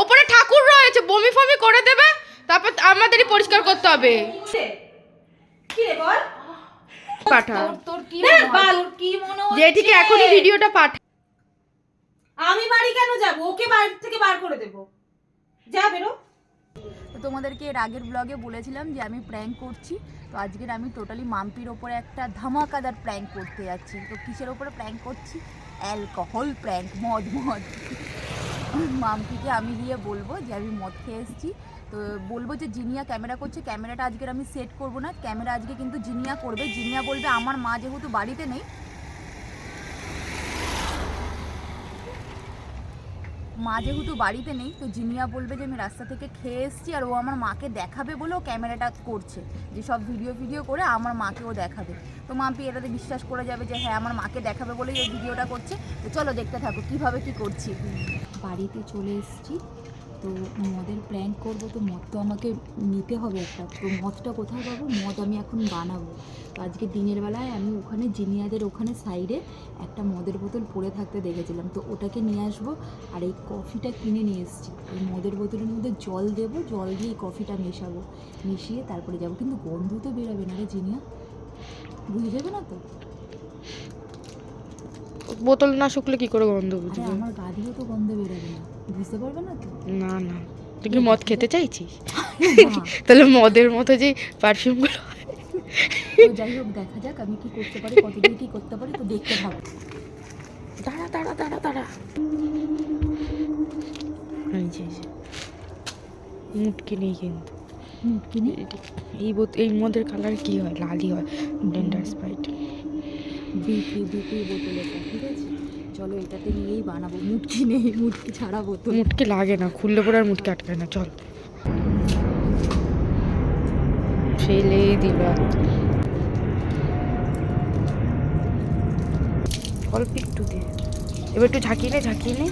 ওপরে ঠাকুর রয়েছে বমি ফমি করে দেবে তারপর আমাদেরই পরিষ্কার করতে হবে। কি পাঠা? জেঠিকে এখনই ভিডিওটা পাঠা আমি বাড়ি কেন যাব? ওকে বাড়ি থেকে বার করে দেব। যা বেরো। তোমাদেরকে এর আগের ব্লগে বলেছিলাম যে আমি প্র্যাঙ্ক করছি। তো আজকের আমি টোটালি মাম্পির ওপরে একটা ধামাকাদার প্র্যাঙ্ক করতে যাচ্ছি। তো কিসের ওপরে প্র্যাঙ্ক করছি? অ্যালকোহল প্র্যাঙ্ক মদ মদ। মাম্পিকে আমি গিয়ে বলব যে আমি মদ খেয়ে এসেছি। তো বলব যে জিনিয়া ক্যামেরা করছে, ক্যামেরাটা আজকের আমি সেট করব না। ক্যামেরা আজকে কিন্তু জিনিয়া করবে। জিনিয়া বলবে, আমার মা যেহেতু বাড়িতে নেই মা যেহেতু বাড়িতে নেই, তো জিনিয়া বলবে যে আমি রাস্তা থেকে খেয়ে এসেছি আর ও আমার মাকে দেখাবে বলে ও ক্যামেরাটা করছে। যে সব ভিডিও ভিডিও করে আমার মাকে ও দেখাবে। তো মাম্পি এটাতে বিশ্বাস করে যাবে যে হ্যাঁ আমার মাকে দেখাবে বলেই এই ভিডিওটা করছে। তো চলো দেখতে থাকো, কীভাবে কি করছি। বাড়িতে চলে এসেছি। তো মদের প্র্যাঙ্ক করব, তো মদ তো আমাকে নিতে হবে একটা। তো মদটা কোথায় পাবো? মদ আমি এখন বানাবো। তো আজকে দিনের বেলায় আমি ওখানে জিনিয়াদের ওখানে সাইডে একটা মদের বোতল পড়ে থাকতে দেখেছিলাম। তো ওটাকে নিয়ে আসব আর এই কফিটা কিনে নিয়ে এসেছি। এই মদের বোতলের মধ্যে জল দেবো জল দিয়ে কফিটা মেশাবো। মিশিয়ে তারপরে যাব। কিন্তু গন্ধ তো বেরোবে না রে জিনিয়া। বুঝে যাবে না তো? বোতল না শুকলে কি করে গন্ধ বুঝবে? আমার গা দিয়েও তো গন্ধ বেরোবে না। বুঝতে পারবে না তো? না না। তুই কি মদ খেতে চাইছিস। তাহলে মদের মতো যে পারফিউমগুলো যাই হোক দেখা যাক আমি কি করতে পারি কতদূর কি করতে পারি তো দেখতে থাকো। দাঁড়া দাঁড়া দাঁড়া দাঁড়া। যে, এই যে। মুটকি নেই কিন্তু। এই বোত এই মদের কালার কি হয়? লালই হয়। ব্লেন্ডার স্প্রাইট বিক্রি বিক্রি বোতল ঠিক আছে? চলো এটাতে নিয়েই বানাবো। মুটকি নেই মুটকি ছাড়া বোতল। মুটকি লাগে না খুললে পরে আর মুটকি আটকায় না। চল। ফেলেই দিল। অল্প একটু দে। এবার একটু ঝাঁকিয়ে নে ঝাঁকিয়ে নে।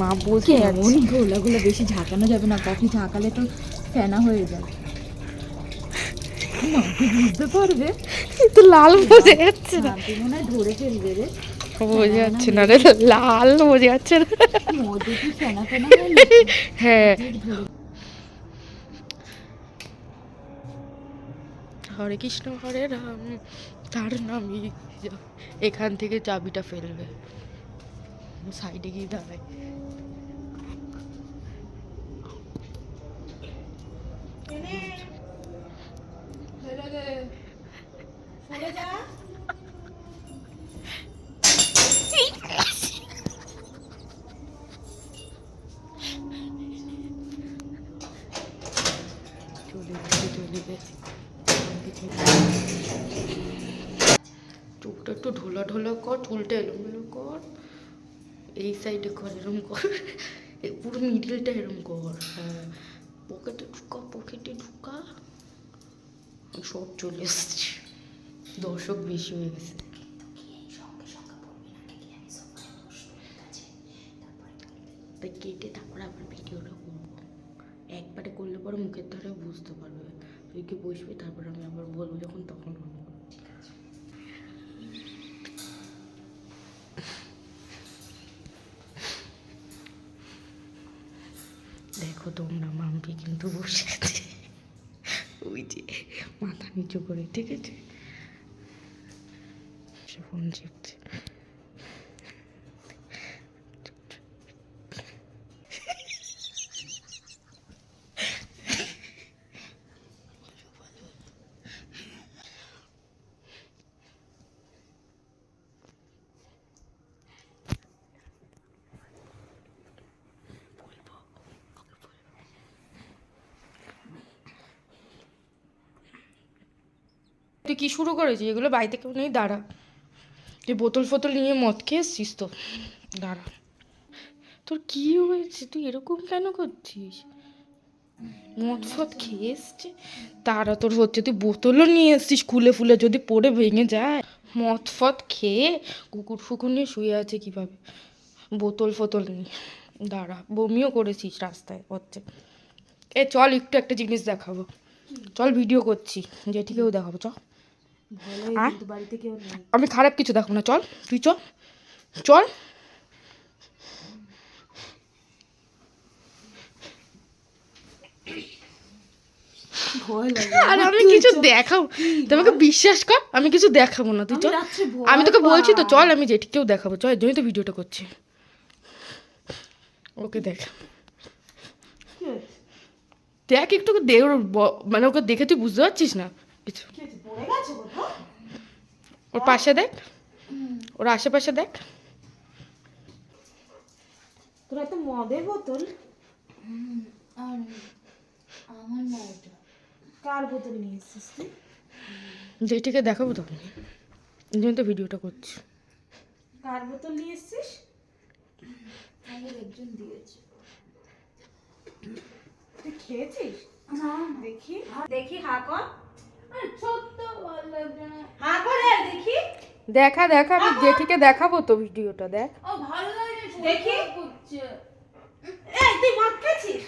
মা বলছে কেমন গোলাগুলো বেশি ঝাঁকানো যাবে না কফি ঝাঁকালে তো ফেনা হয়ে যাবে মাম্পি বুঝতে পারবে? তো লাল বোঝা যাচ্ছে না। মনে হয় ধরে ফেলবে রে। বোঝা যাচ্ছে না রে লাল বোঝা যাচ্ছে না। হয়। হরে কৃষ্ণ হরে রাম, তার নামই এখান থেকে চাবিটা ফেলবে। সাইডে গিয়ে দাঁড়ায়। চলে চলে চুপটা একটু ঢোলা ঢোলা কর, চুলটা এলোমেলো কর। এই সাইডে কর, এরম কর। পুরো মিডিলটা এরম কর। হ্যাঁ। পকেটে ঢুকা পকেটে ঢুকা। সব চলে এসছে দর্শক বেশি হয়ে গেছে। তাই কেটে তারপরে আবার ভিডিওটা করব। একবারে করলে পরে মুখের ধারে বুঝতে পারবে। তুই কি বসবি, তারপর আমি আবার বলব যখন তখন করব দেখো তোমরা মাম্পি কিন্তু বসে আছে। ওই যে মাথা নিচু করে, ঠিক আছে? ফোন চিপছে কি শুরু করেছিস এগুলো বাড়িতে কেউ নেই, দাঁড়া। তুই বোতল ফোতল নিয়ে মদ খেয়ে এসছিস তো? দাঁড়া। তোর কি হয়েছে? তুই এরকম কেন করছিস? মদ ফদ খেয়ে এসছে? তারা তোর হচ্ছে তুই বোতলও নিয়ে এসছিস খুলে ফুলে, যদি পড়ে ভেঙে যায়। মদ ফদ খেয়ে কুকুর ফুকুর নিয়ে শুয়ে আছে কীভাবে? বোতল ফোতল নিয়ে দাঁড়া, বমিও করেছিস রাস্তায়, হচ্ছে। এ, চল একটু একটা জিনিস দেখাবো। চল ভিডিও করছি জেঠিকেও দেখাবো চল আমি খারাপ কিছু দেখো না চল তুই চল। চল আর আমি কিছু দেখাবো তোমাকে বিশ্বাস কর আমি কিছু দেখাবো না তুই চল। আমি তোকে বলছি তো চল আমি যেটি কেউ দেখাবো চল এর জন্যই তো ভিডিওটা করছি। ওকে দেখ। দেখ একটু দেখো মানে ওকে দেখে তুই বুঝতে পারছিস না? কিছু। ওর পাশে দেখ। ওর আশেপাশে দেখ। তোরা তো মদের বোতল। আমার না এটা কার বোতল নিয়ে এসেছিস তুই? জেঠিকে দেখাবো তো আমি এই জন্য তো ভিডিওটা করছি। কার বোতল নিয়ে এসেছিস? আগের একজন দিয়েছে। তুই খেয়েছিস? না। দেখি। দেখি হা কর। দেখি। দেখা আমি জেঠিকে দেখাবো তো ভিডিওটা দেখ। ও ভালো লাগছে দেখি। এই তুই মদ খেয়েছিস?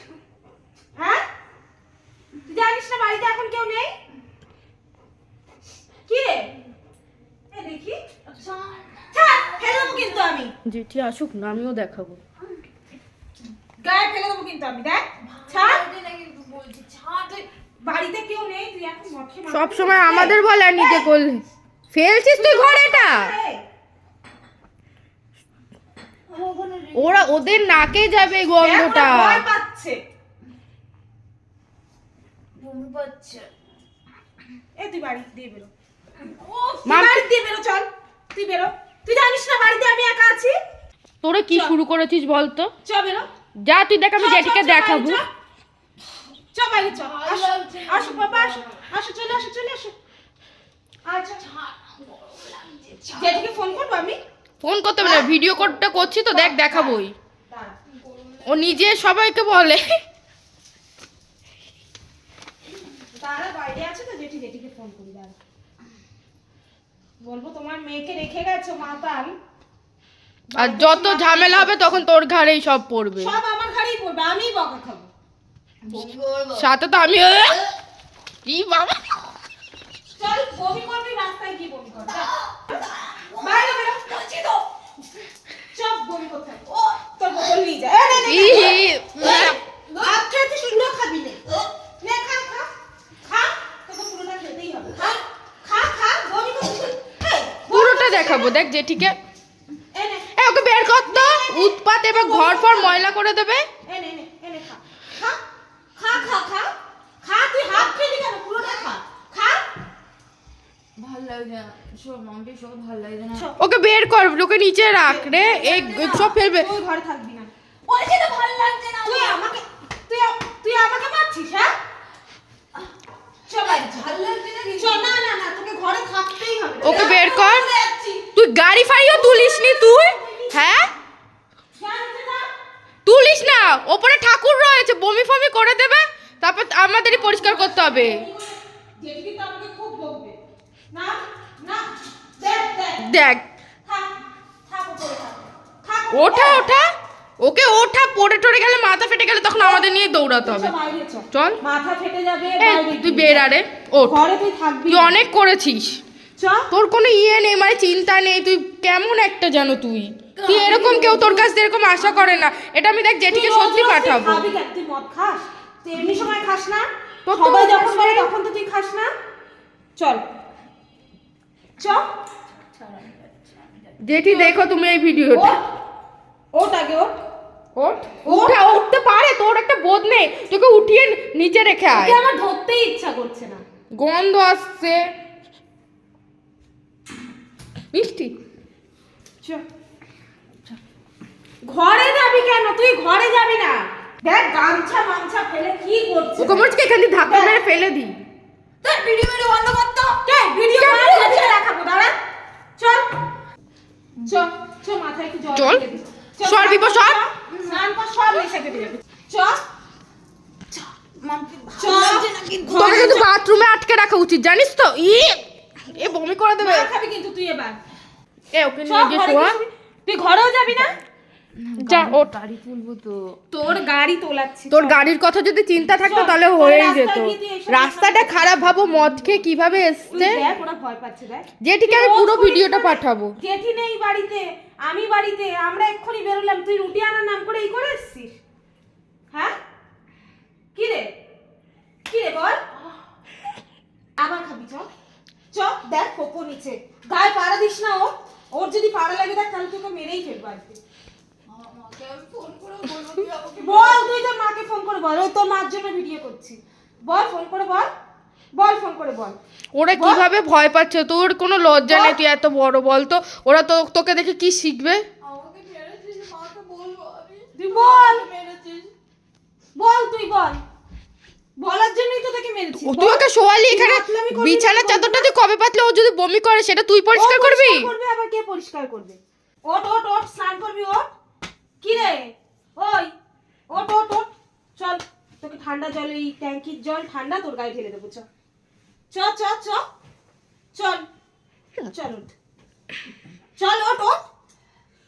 হ্যাঁ? তুই জানিস না বাড়িতে এখন কেউ নেই? কি রে? দেখি। ছাড় ফেলে দেবো কিন্তু আমি। জেঠি আসুক না আমিও দেখাবো। গায়ে ফেলে দেবো কিন্তু আমি দেখ। ছাড়। কিন্তু বলছি ছাড়। তুই বাড়িতে কেউ নেই তুই এখন মদ খেয়ে সব সময় আমাদের বলে আর নিজে করলে। ফেলছিস তুই ঘরে এটা? এই, ওখানে ওরা ওদের নাকে যাবে গন্ধটা। ভয় পাচ্ছে। বমি পাচ্ছে। এ তুই বাড়ি দিয়ে বেরো। ও বাড়ি দিয়ে বেরো? চল তুই বেরো। তুই জানিস না বাড়িতে আমি একা আছি? তোরা কি শুরু করেছিস বলতো? বেরো। যা তুই দেখ আমি জেঠিকে দেখাবো। চ। চ বাইরে চ আসো লাগছে না। আসো বাবা আসো। আসো চলে আসো চলে আসো। আচ্ছা জেঠিকে ফোন করব আমি? ফোন করতে না ভিডিও করতে করছি তো দেখ দেখাবোই। ও নিজে সবাইকে বলে। তারা বাইরে আছে তো জেঠি জেঠিকে ফোন করি দাঁড়া। বলব তোমার মেয়েকে রেখে গেছো মাতাল। আর যত ঝামেলা হবে তখন তোর ঘাড়েই সব পড়বে। সব আমার ঘাড়েই পড়বে আমিই বকা খাব। সাথে তো আমি কি বাবা। চল বমি করবি রাস্তায় কি বমি কর বাইরে বেরো। বলছি তো সব বমি করতে ও তোর বোতল নিয়ে যা। এই নে, নে, ই, ভাত খেতে শুনলো খাবি নে। নে খা খা। খা তোকে পুরোটা খেতেই হবে। খা খা খা বমি করছিস পুরোটা দেখাবো দেখ জেঠিকে এই নে এ ওকে বের কর তো উৎপাত এবার ঘর ফর ময়লা করে দেবে এই নে নে এই নে খা খা খা খা খা খা তুই হাত খেলি কেন পুরোটা খা খা ভালো লাগছে না সব মামটি সব ভালো লাগছে না সব। ওকে বের কর ওকে নিচে রাখ রে। এই সব ফেলবে। তুই ঘরে থাকবি না। বলছি তো ভালো লাগছে না। তুই আমাকে তুই তুই আমাকে মারছিস হ্যাঁ? ওকে বের কর। তুই গাড়ি ফাড়িও তুলিস নি তুই? হ্যাঁ? তুলিস না। ওপরে ঠাকুর রয়েছে বমি ফমি করে দেবে। তারপর আমাদেরই পরিষ্কার করতে হবে জেঠিকে তো আমাকে খুব বকবে না না দেখ। ওঠা ওঠা। ওকে ওঠা পড়ে টড়ে গেলে মাথা ফেটে গেলে তখন আমাদের নিয়ে দৌড়াতে হবে। চল। মাথা ফেটে যাবে তুই গিয়ে। বের ওঠ। ঘরে তুই থাকবি তুই অনেক করেছিস। তোর কোনো ইয়ে নেই মানে চিন্তা নেই। তুই কেমন একটা জানো তুই? তুই এরকম কেউ তোর কাছ থেকে এরকম আশা করে না। এটা আমি দেখ জেঠিকে সত্যি পাঠাবো। তুই মদ খাস? তুই এমনি সময় খাস না। সবাই যখন বলে তখন তো তুই খাস না। চল। চ। জেঠি দেখো তুমি এই ভিডিওটা। ওঠ। আগে ওঠ। ওঠ। উঠা উঠতে পারে তোর একটা বোধ নেই। তোকে উঠিয়ে নিচে রেখে আয়। আমার ধরতেই ইচ্ছা করছে না। গন্ধ আসছে। মিষ্টি। ঘরে যাবি কেন? তুই ঘরে যাবি না। দেখ গামছা মামছা ফেলে কি করছিস? ওকে হচ্ছে এখান দিয়ে ধাক্কা মেরে ফেলে দিই। তোর ভিডিও ভিডিও বন্ধ করতো কে ভিডিও কেন? করে দেখাবো দাঁড়া। চল। চ চ মাথায় একটু জল চল। দিয়ে দিস। সর, স্নান কর, সর। স্নান কর সব নেশা কেটে যাবে চ মামটি চ ভালো লাগছে না কিন্তু তোকে কিন্তু বাথরুমে আটকে রাখা উচিত জানিস তো? ই এ বমি করে দেবে। খাবি কিন্তু তুই এবার। এ ওকে নিয়ে গিয়ে। তুই ঘরেও যাবি না? যা গাড়ি তুলবো তো। তোর গাড়ি তোলাচ্ছি তোর গাড়ির কথা যদি চিন্তা থাকতো তাহলে হয়েই যেত। রাস্তাটা খারাপ ভাবো মদ খেয়ে কীভাবে এসছে? আমি পুরো ভিডিওটা পাঠাবো। নেই বাড়িতে আমি বাড়িতে আমরা এক্ষুনি বেরোলাম। তুই রুটি আনার নাম করে এই করে এসছিস? হ্যাঁ? কি রে? কি রে বল? আবার খাবি চল। চ দেখ পোকো নিচে। গায়ে পাড়া দিস না ও। ওর যদি পাড়া লাগে দেখ তাহলে তোকে মেরেই ফেলব আজকে। বল তুই তোর মাকে ফোন করে বল। ওই তোর মার জন্য ভিডিও করছি। বল ফোন করে বল। বল ফোন করে বল। ওরা কীভাবে ভয় পাচ্ছে? তোর কোনো লজ্জা নেই তুই এত বড় বল তো। ওরা তো তোকে দেখে কি শিখবে? বল। বল তুই বল। বলার জন্যই তো তোকে মেরেছি। তুই ওকে শোয়ালি এখানে? বিছানার চাদরটা তুই কবে পাতলে? ও যদি বমি করে সেটা তুই পরিষ্কার করবি? করবে আবার কে পরিষ্কার করবে? ওট ওট ওট স্নান করবি ওট কি রে? ওই ওট ওট ওট চল তোকে ঠান্ডা জল এই ট্যাঙ্কির জল ঠান্ডা তোর গায়ে ঢেলে দেবো চ। চ চ চ। চল চল ওঠ। চল ওট ওট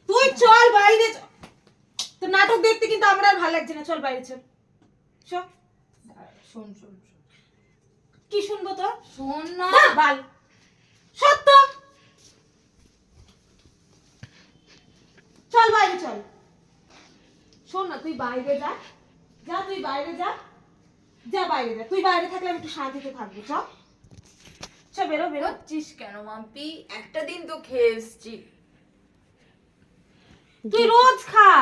তুই চল বাইরে তো নাটক দেখতে কিন্তু আমার আর ভালো লাগছে না। চল বাইরে চল। চ। শোন শোন। কি শুনব তোর? শোন না। না বাল সত্য। চল বাইরে চল। শোন না তুই বাইরে যা। যা তুই বাইরে যা। যা বাইরে যা। তুই বাইরে থাকলে আমি একটু শান্তিতে থাকব। চ। চ বেরো বেরো। বেরোচ্ছিস কেন মাম্পি? একটা দিন তো খেয়ে এসছি। তুই রোজ খা।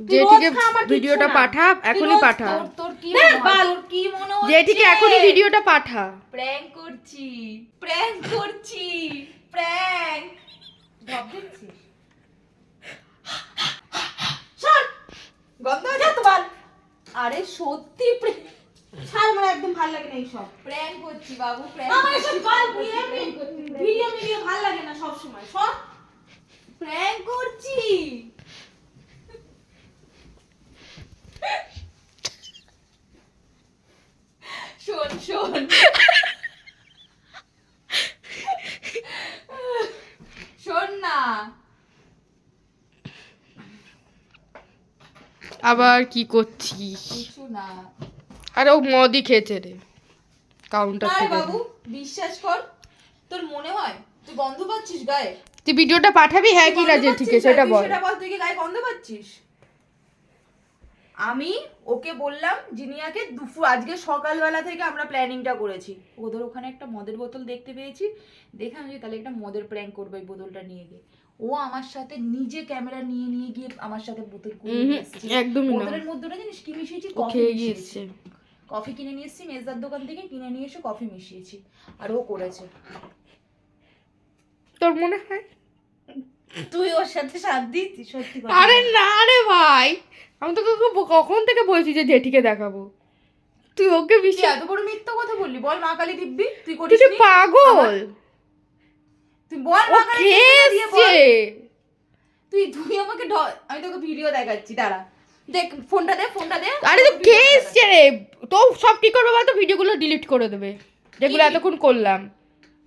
জেঠিকে ভিডিওটা পাঠা এখনই পাঠা। তোর তোর কি না? বাল। তোর কি মনে হচ্ছে? জেঠিকে এখনই ভিডিওটা পাঠা। প্র্যাঙ্ক করছি। প্র্যাঙ্ক করছি। প্র্যাঙ্ক। শোন গন্ধ যা তো আরে সত্যি ছাড় আমার একদম ভালো লাগে না এইসব। প্র্যাঙ্ক করছি বাবু প্র্যাঙ্ক আমার এসব গাল ভিডিও ভিডিও ভালো লাগে না সব সময় সব প্র্যাঙ্ক করছি। শোন শোন। শোন না। আবার কি করছিস? না। আরে ও মদই খেয়েছে রে। কাউন্টার থেকে। বাবু বিশ্বাস কর তোর মনে হয় তুই গন্ধ পাচ্ছিস গায়ে? তুই ভিডিওটা পাঠাবি? হ্যাঁ কি না গন্ধ জেঠিকে পাচ্ছিস? সেটা বল সেটা বল। তুই কি গায়ে গন্ধ পাচ্ছিস? আমি ওকে বললাম জিনিয়াকে দুপুর আজকে সকালবেলা থেকে আমরা প্ল্যানিংটা করেছি। ওদের ওখানে একটা মদের বোতল দেখতে পেয়েছি। দেখে আমি যে তাহলে একটা মদের প্র্যাঙ্ক করব এই বোতলটা নিয়ে গিয়ে। ও আমার সাথে নিজে ক্যামেরা নিয়ে নিয়ে গিয়ে আমার সাথে বোতল না। বোতলের মধ্যে ওটা জানিস কি মিশিয়েছি? কফি মিশিয়েছি। কফি কিনে নিয়ে এসেছি মেজদার দোকান থেকে কিনে নিয়ে এসে কফি মিশিয়েছি। আর ও করেছে। তোর মনে হয়? তুই ওর সাথে সাথ দিচ্ছিস সত্যি আরে না রে ভাই! আমি তোকে কখন থেকে বলছি যে জেঠিকে দেখাবো? তুই ওকে বিশ্বাস এত বড় মিথ্যা কথা বললি? বল মা কালী দিব্যি তুই করিস পাগল! তুই বল ও বল। খেয়েছে? তুই তুই আমাকে আমি তোকে ভিডিও দেখাচ্ছি দাঁড়া। দেখ ফোনটা দে ফোনটা দে। আরে তো খেয়েছে রে। তো সব কি করবে বলতো? ভিডিওগুলো ডিলিট করে দেবে। যেগুলো এতক্ষণ করলাম।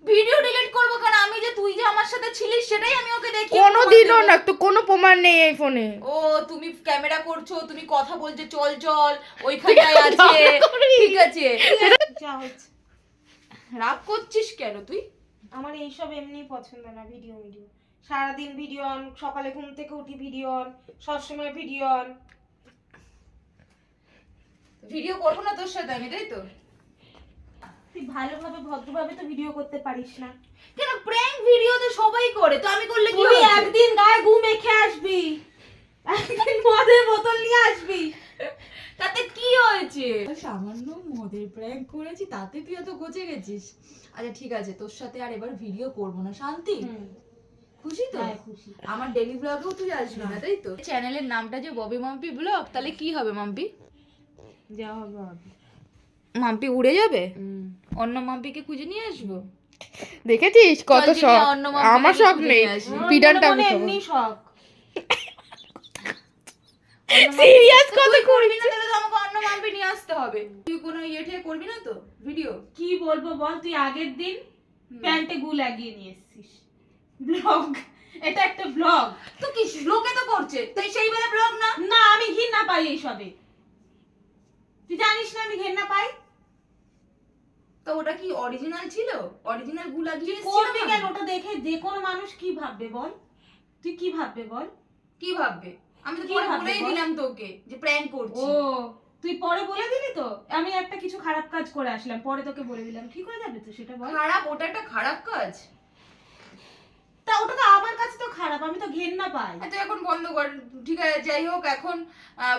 ভিডিও ডিলিট করব কেন? আমি যে তুই যে আমার সাথে ছিলিস সেটাই আমি ওকে দেখি কোনো দিনও না তো কোনো প্রমাণ নেই এই ফোনে ও তুমি ক্যামেরা করছ তুমি কথা বলছো চল চল ওইখানটায় আছে। ঠিক আছে। রাগ করছিস কেন তুই? আমার এইসব এমনি পছন্দ না ভিডিও ভিডিও সারাদিন ভিডিও অন সকালে ঘুম থেকে উঠি ভিডিও অন সবসময় ভিডিও অন ভিডিও করব না তোর সাথে আমি তাই তো? তুই ভালোভাবে ভদ্রভাবে তো ভিডিও করতে পারিস না। কেন প্র্যাঙ্ক ভিডিও তো সবাই করে তো আমি করলে কি একদিন গায়ে গু মেখে আসবি একদিন মদের বোতল নিয়ে আসবি। তাতে কি হয়েছে? সামান্য মদের প্র্যাঙ্ক করেছি তাতে তুই এত গচে গেছিস। আচ্ছা ঠিক আছে তোর সাথে আর এবার ভিডিও করব না। শান্তি? খুশি তো? হ্যাঁ, আমার ডেলি ব্লগেও তুই আসবি না তাই তো? চ্যানেলের নামটা যে ববি মাম্পি ব্লগ তাহলে কি হবে মাম্পি? যা হবে মাম্পি উড়ে যাবে? অন্য মাম্পিকে খুঁজে নিয়ে আসব? দেখেছিস কত শখ? আমার শখ নেই। পিডানটা আমি এমনি শখ। সিরিয়াস কথা করবি না তাহলে তো আমাকে অন্য মাম্পি নিয়ে আসতে হবে। তুই কোনো ইয়ে ঠে করবি না তো? ভিডিও কি বলব বল? তুই আগের দিন প্যান্টে গু লাগিয়ে নিয়ে এসেছিস। ব্লগ এটা একটা ব্লগ তো কি লোকে তো করছে? তুই সেই বেলা ব্লগ না? না আমি ঘৃণা পাই এইসবে। তুই জানিস না আমি ঘৃণা পাই? তো ওটা কি অরিজিনাল ছিল? অরিজিনাল গু লাগিয়ে করবি কেন? ওটা দেখে যে কোনো মানুষ কি ভাববে বল? তুই কি ভাববে বল? কি ভাববে? আমি তো পরে বলেই দিলাম তোকে যে প্র্যাঙ্ক করছি। ও তুই পরে বলে দিলি তো? আমি একটা কিছু খারাপ কাজ করে আসলাম পরে তোকে বলে দিলাম। ঠিক হয়ে যাবে তো সেটা বল? খারাপ ওটা একটা খারাপ কাজ? তা ওটা তো আমার কাছে তো খারাপ আমি তো ঘেন্না পাই। তুই এখন বন্ধ কর ঠিক আছে যাই হোক এখন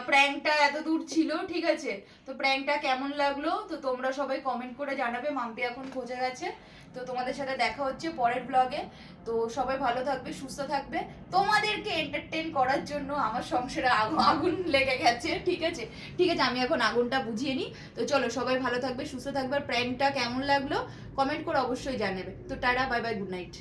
প্র্যাঙ্কটা এত দূর ছিল ঠিক আছে? তো প্র্যাঙ্কটা কেমন লাগল? তো তোমরা সবাই কমেন্ট করে জানাবে মাম্পি এখন খোঁজে গেছে। তো তোমাদের সাথে দেখা হচ্ছে পরের ব্লগে তো সবাই ভালো থাকবে, সুস্থ থাকবে। তোমাদেরকে এন্টারটেন করার জন্য আমার সংসারে আগুন আগুন লেগে গেছে, ঠিক আছে? ঠিক আছে, আমি এখন আগুনটা বুঝিয়ে নিই। তো চলো, সবাই ভালো থাকবে, সুস্থ থাকবে। আর প্র্যাঙ্কটা কেমন লাগল? কমেন্ট করে অবশ্যই জানাবে। তো tata bye bye good night